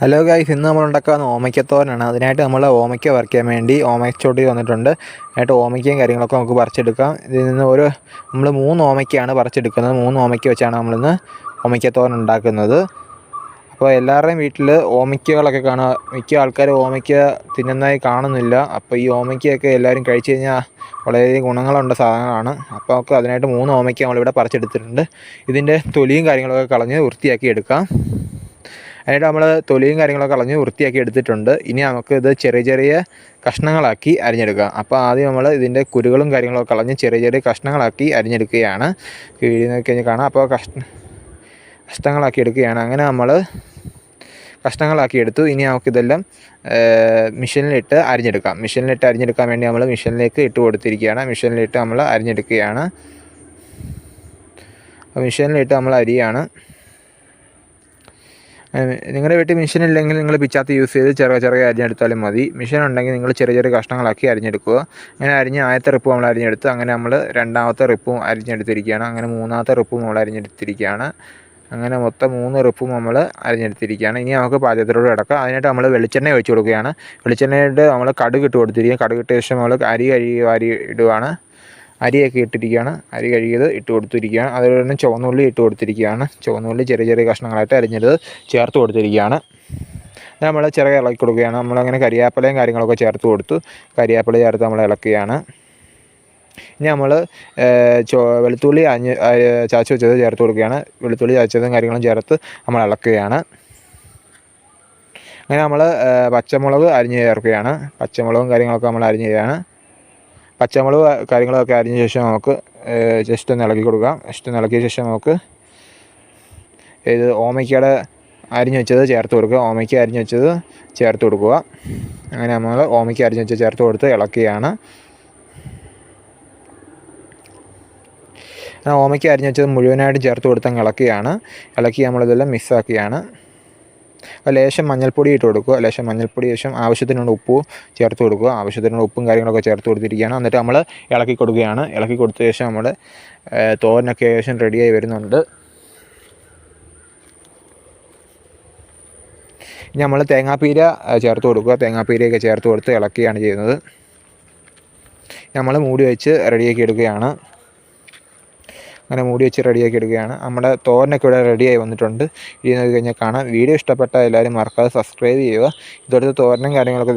Hello guys ഇന്ന് നമ്മൾ ഉണ്ടാക്കുന്ന ഓമയ്ക്കത്തോരനാണ്. അതിനായിട്ട് നമ്മൾ ഓമയ്ക്ക ചെയ്യാൻ വേണ്ടി ഓമയ്ക്കച്ചോട്ടി വന്നിട്ടുണ്ട്. അതിനായിട്ട് ഓമയ്ക്കയും കാര്യങ്ങളൊക്കെ നമുക്ക് പറിച്ചെടുക്കാം. ഇതിൽ നിന്ന് ഒരു നമ്മൾ മൂന്ന് ഓമയ്ക്കയാണ് പറിച്ചെടുക്കുന്നത്. മൂന്ന് ഓമയ്ക്ക വെച്ചാണ് നമ്മളിന്ന് ഓമയ്ക്കത്തോരൻ ഉണ്ടാക്കുന്നത്. അപ്പോൾ എല്ലാവരുടെയും വീട്ടിൽ ഓമയ്ക്കകളൊക്കെ കാണുക മിക്ക ആൾക്കാർ ഓമയ്ക്ക തിന്നുന്നതായി കാണുന്നില്ല. അപ്പോൾ ഈ ഓമയ്ക്കയൊക്കെ എല്ലാവരും കഴിച്ചു കഴിഞ്ഞാൽ വളരെയധികം ഗുണങ്ങളുള്ള സാധനങ്ങളാണ്. അപ്പോൾ നമുക്ക് അതിനായിട്ട് മൂന്ന് ഓമയ്ക്ക നമ്മളിവിടെ പറിച്ചെടുത്തിട്ടുണ്ട്. ഇതിന്റെ തൊലിയും കാര്യങ്ങളൊക്കെ കളഞ്ഞ് വൃത്തിയാക്കി എടുക്കാം. അതിനായിട്ട് നമ്മൾ തൊലിയും കാര്യങ്ങളൊക്കെ കളഞ്ഞ് വൃത്തിയാക്കി എടുത്തിട്ടുണ്ട്. ഇനി നമുക്ക് ഇത് ചെറിയ ചെറിയ കഷ്ണങ്ങളാക്കി അരിഞ്ഞെടുക്കാം. അപ്പോൾ ആദ്യം നമ്മൾ ഇതിന്റെ കുരുകളും കാര്യങ്ങളൊക്കെ കളഞ്ഞ് ചെറിയ ചെറിയ കഷ്ണങ്ങളാക്കി അരിഞ്ഞെടുക്കുകയാണ്. കീഴിൽ നോക്കി കഴിഞ്ഞാൽ കാണാം. അപ്പോൾ കഷ്ണ കഷ്ണങ്ങളാക്കി എടുക്കുകയാണ്. അങ്ങനെ നമ്മൾ കഷ്ണങ്ങളാക്കി എടുത്തു. ഇനി നമുക്കിതെല്ലാം മിഷനിലിട്ട് അരിഞ്ഞെടുക്കാം. മിഷനിലിട്ട് അരിഞ്ഞെടുക്കാൻ വേണ്ടി നമ്മൾ മിഷനിലേക്ക് ഇട്ട് കൊടുത്തിരിക്കുകയാണ്. മിഷനിലിട്ട് നമ്മൾ അരിഞ്ഞെടുക്കുകയാണ്. മെഷീനിലിട്ട് നമ്മൾ അരിയാണ്. നിങ്ങളുടെ വീട്ടിൽ മെഷീൻ ഇല്ലെങ്കിൽ നിങ്ങൾ പിച്ചാത്തി യൂസ് ചെയ്ത് ചെറിയ ചെറിയ അരിഞ്ഞെടുത്താലും മതി. മെഷീൻ ഉണ്ടെങ്കിൽ നിങ്ങൾ ചെറിയ ചെറിയ കഷ്ണങ്ങളാക്കി അരിഞ്ഞെടുക്കുക. അങ്ങനെ അരിഞ്ഞ് ആദ്യത്തെ റിപ്പ് നമ്മൾ അരിഞ്ഞെടുത്ത് അങ്ങനെ നമ്മൾ രണ്ടാമത്തെ റിപ്പും അരിഞ്ഞെടുത്തിരിക്കുകയാണ്. അങ്ങനെ മൂന്നാമത്തെ റിപ്പും നമ്മൾ അരിഞ്ഞെടുത്തിരിക്കുകയാണ്. അങ്ങനെ മൊത്തം മൂന്ന് റിപ്പും നമ്മൾ അരിഞ്ഞെടുത്തിരിക്കുകയാണ്. ഇനി നമുക്ക് പാചകത്തിലൂടെ കിടക്കാം. അതിനായിട്ട് നമ്മൾ വെളിച്ചെണ്ണ ഒഴിച്ച് കൊടുക്കുകയാണ്. വെളിച്ചെണ്ണയിട്ട് നമ്മൾ കടുക് ഇട്ട് കൊടുത്തിരിക്കുക കടുക് ശേഷം നമ്മൾ അരി കഴുകി വാരി ഇടുകയാണ് അരിയൊക്കെ ഇട്ടിരിക്കുകയാണ്. അരി കഴുകിയത് ഇട്ട് കൊടുത്തിരിക്കുകയാണ്. അതുപോലെ തന്നെ ചുവന്നുള്ളി ഇട്ട് കൊടുത്തിരിക്കുകയാണ്. ചുവന്നുള്ളി ചെറിയ ചെറിയ കഷ്ണങ്ങളായിട്ട് അരിഞ്ഞത് ചേർത്ത് കൊടുത്തിരിക്കുകയാണ്. നമ്മൾ ചെറിയ ഇളക്കി കൊടുക്കുകയാണ്. നമ്മളങ്ങനെ കരിയാപ്പിലയും കാര്യങ്ങളൊക്കെ ചേർത്ത് കൊടുത്തു കരിയാപ്പില ചേർത്ത് നമ്മൾ ഇളക്കുകയാണ്. ഇനി നമ്മൾ വെളുത്തുള്ളി അഞ്ഞ് ചാച്ചു വെച്ചത് ചേർത്ത് കൊടുക്കുകയാണ്. വെളുത്തുള്ളി ചാച്ചതും കാര്യങ്ങളും ചേർത്ത് നമ്മൾ ഇളക്കുകയാണ്. അങ്ങനെ നമ്മൾ പച്ചമുളക് അരിഞ്ഞ് ചേർക്കുകയാണ്. പച്ചമുളകും കാര്യങ്ങളൊക്കെ നമ്മൾ അരിഞ്ഞ് ചെയ്യുകയാണ് പച്ചമുളക് കാര്യങ്ങളൊക്കെ അരിഞ്ഞ ശേഷം നമുക്ക് ജസ്റ്റ് ഒന്ന് ഇളക്കി കൊടുക്കാം. ജസ്റ്റ് ഒന്ന് ഇളക്കിയ ശേഷം നമുക്ക് ഇത് ഓമയ്ക്കയുടെ അരിഞ്ഞ് വെച്ചത് ചേർത്ത് കൊടുക്കുക. ഓമയ്ക്ക അരിഞ്ഞ് വെച്ചത് ചേർത്ത് കൊടുക്കുക. അങ്ങനെ നമ്മൾ ഓമയ്ക്ക അരിഞ്ഞ് വെച്ചത് ചേർത്ത് കൊടുത്ത് ഇളക്കുകയാണ് ഓമയ്ക്ക അരിഞ്ഞ് വെച്ചത് മുഴുവനായിട്ട് ചേർത്ത് കൊടുത്ത് ഇളക്കുകയാണ് ഇളക്കി നമ്മളിതെല്ലാം മിക്സാക്കിയാണ് ലേശം മഞ്ഞൾപ്പൊടി ഇട്ട് കൊടുക്കുക. ലേശം മഞ്ഞൾപ്പൊടി ശേഷം ആവശ്യത്തിനുള്ള ഉപ്പ് ചേർത്ത് കൊടുക്കുക. ആവശ്യത്തിനുള്ള ഉപ്പും കാര്യങ്ങളൊക്കെ ചേർത്ത് കൊടുത്തിരിക്കുകയാണ്. എന്നിട്ട് നമ്മൾ ഇളക്കി കൊടുക്കുകയാണ്. ഇളക്കി കൊടുത്ത ശേഷം നമ്മൾ തോരനൊക്കെ ഏകദേശം റെഡിയായി വരുന്നുണ്ട്. ഇനി നമ്മൾ തേങ്ങാപ്പീര ചേർത്ത് കൊടുക്കുക. തേങ്ങാപ്പീരയൊക്കെ ചേർത്ത് കൊടുത്ത് ഇളക്കുകയാണ് ചെയ്യുന്നത്. നമ്മൾ മൂടി വെച്ച് റെഡിയാക്കി എടുക്കുകയാണ്. അങ്ങനെ മൂടി വെച്ച് റെഡിയാക്കി എടുക്കുകയാണ്. നമ്മുടെ തോരനൊക്കെ ഇവിടെ റെഡിയായി വന്നിട്ടുണ്ട്. ഇനി നോക്കി കഴിഞ്ഞാൽ കാണാം. വീഡിയോ ഇഷ്ടപ്പെട്ട എല്ലാവരും മറക്കാതെ സബ്സ്ക്രൈബ് ചെയ്യുക. ഇതോടത്തെ തോരനും കാര്യങ്ങളൊക്കെ